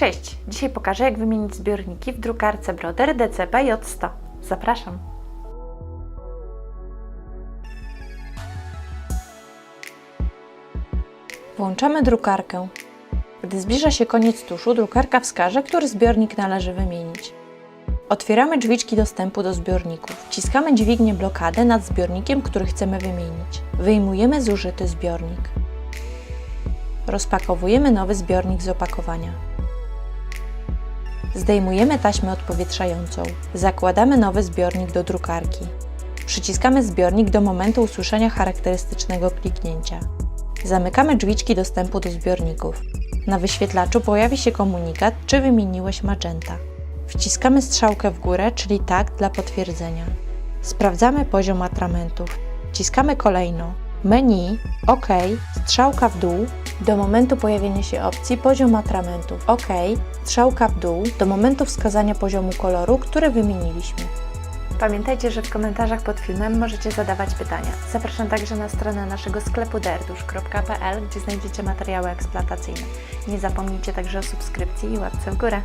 Cześć! Dzisiaj pokażę, jak wymienić zbiorniki w drukarce Broder DCP J100. Zapraszam! Włączamy drukarkę. Gdy zbliża się koniec tuszu, drukarka wskaże, który zbiornik należy wymienić. Otwieramy drzwiczki dostępu do zbiorników. Wciskamy dźwignię blokady nad zbiornikiem, który chcemy wymienić. Wyjmujemy zużyty zbiornik. Rozpakowujemy nowy zbiornik z opakowania. Zdejmujemy taśmę odpowietrzającą. Zakładamy nowy zbiornik do drukarki. Przyciskamy zbiornik do momentu usłyszenia charakterystycznego kliknięcia. Zamykamy drzwiczki dostępu do zbiorników. Na wyświetlaczu pojawi się komunikat, czy wymieniłeś magenta. Wciskamy strzałkę w górę, czyli tak dla potwierdzenia. Sprawdzamy poziom atramentów. Wciskamy kolejno menu, OK, strzałka w dół do momentu pojawienia się opcji poziom atramentów, OK, strzałka w dół do momentu wskazania poziomu koloru, który wymieniliśmy. Pamiętajcie, że w komentarzach pod filmem możecie zadawać pytania. Zapraszam także na stronę naszego sklepu derdusz.pl, gdzie znajdziecie materiały eksploatacyjne. Nie zapomnijcie także o subskrypcji i łapce w górę.